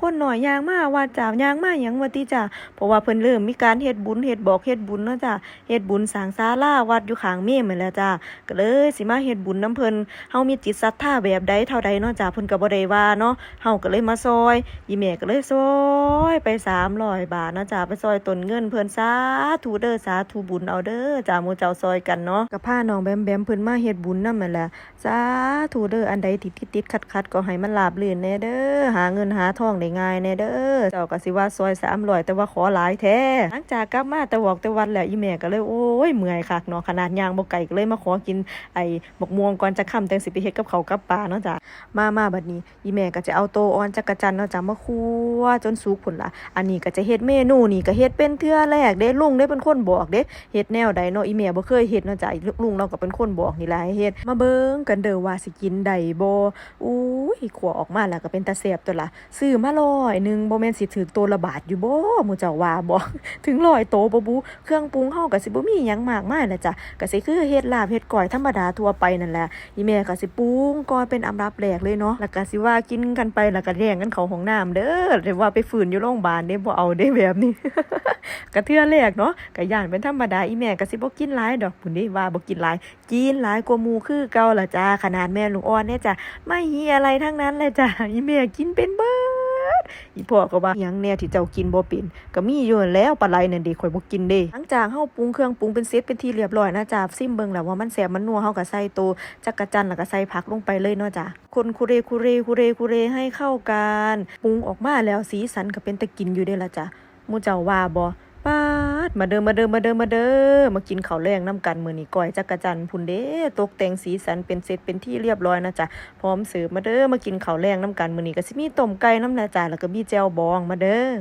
คนหน่อยยางมาว่าจ้ายางมาหยังว่าติจ้าเพราะว่าเพิ่นเริ่มมีการเฮ็ดบุญเฮ็ดบอกเฮ็ดบุญเนาะจ้าเฮ็ดบุญสางศาลาวัดอยู่ข้างเมมนั่นแหละจ้าก็เลยสิมาเฮ็ดบุญนํเพิ่นเฮามีจิตศรัทธาแบบใดเท่าใดเนาะจ้าเพิ่นก็บ่ได้ว่าเนาะเฮาก็เลยมาซอยอีแม่ก็เลยซอยไป300บาทเนาะจ้าไปซอยต้นเงินเพิ่นสาธุเด้อสาธุบุญเอาเด้อจ้าหมู่เจ้าซอยกันเนาะก็พาน้องแบมแบมเพิ่นมาเฮ็ดบุญนำนั่นแหละสาธุเด้ออันใดที่ติดๆขัดๆก็ให้มันราบรื่นแน่เด้อหาเงินหาทองได้ง่ายแน่เด้อเจ้าก็สิว่าซอย300แต่ว่าขอหลายแท้หลังจากกลับมาแต่วอกแต่วันแล้วอีแม่ก็เลยโอ้ยเมื่อยคักเนาะขนาดยางบ่ไกลก็เลยมาขอกินไอ้บกม่วงก่อนจะค่ำจังสิไปเฮ็ดกับเขากับปลาเนาะจ้ะมามาบัดนี้อีแม่ก็จะเอาโตอ่อนจักรจันเนาะจ้ะมาคั่วจนสุกพุ่นล่ะอันนี้ก็จะเฮ็ดเมนูนี่ก็เฮ็ดเป็นเทื่อแรกเด้ลุงได้เป็นคนบอกเด้เฮ็ดแนวใดเนาะอีแม่บ่เคยเฮ็ดเนาะจ้ะลุงเราก็เป็นคนบอกนี่แหละเฮ็ดมาเบิ่งกันเด้อว่าสิกินได้บ่อุ้ยขัวออกมาแล้วก็เป็นตาแซ่บตัวละซื้อมาร้อยหนึ่งโบ่แมนสิถึกตัวละบาทอยู่บ่มูเจ้าว่าบ่ถึงร้อยโตบ่บุเครื่องปรุงเฮาก็สิบ่มีหยังมากมายแหละจ้ะก็สิคือเฮ็ดลาบเฮ็ดก้อยธรรมดาทั่วไปนั่นแหละอีแม่ก็สิปรุงก่อนเป็นอันดับแรกเลยเนาะแล้วก็สิว่ากินกันไปแล้วก็แย่งกันเข้าห้องน้ำเด้อเดี๋ยวว่าไปฝืนอยู่โรงพยาบาลเด้บ่เอาเด้แบบนี้ก็เทื่อแรกเนาะก็ย่านเป็นธรรมดาอีแม่ก็สิบ่กินหลายดอกพุ่นนี่ว่าบ่กินหลายกินหลายกว่าหมู่คือเก่าล่ะจ้าขนาดแม่ลุงอ่อนเนี่ยจ้ะไม่เฮียอะไรทั้งนั้นเลยจ้ะอีแม่กินเป็นเบิด อีพ่อก็ว่ายังแน่ที่เจ้ากินบ่เป็นก็มีอยู่แล้วปลาไหลนั่นเด้ข่อยบ่กินเด้หลังจากเฮาปรุงเครื่องปรุงเป็นเซตเป็นที่เรียบร้อยนะจ้าซิมเบิ่งแล้วว่ามันแซ่บมันนัวเฮาก็ใส่โตจักระจันแล้วก็ใส่ผักลงไปเลยเนาะจ้ะคนคุเรคุเรคุเรคุเรให้เข้ากันปรุงออกมาแล้วสีสันก็เป็นตะกินอยู่เด้ล่ะจ้ะมูเจ้าว่าบ่ ปาดมาเดิมมาเดิมมาเดิมมาเดิมมากินข้าวแรงน้ำกันมือนี้ก้อยจักระจันพุนเด้ตกแต่งสีสันเป็นเซตเป็นที่เรียบร้อยนะจ๊ะพร้อมเสิร์ฟมาเด้อมากินข้าวแรงน้ำกันมือนี้ก็สิมีต้มไก่น้ำนะจ๊ะแล้วก็มีแจ่วบองมาเด้อ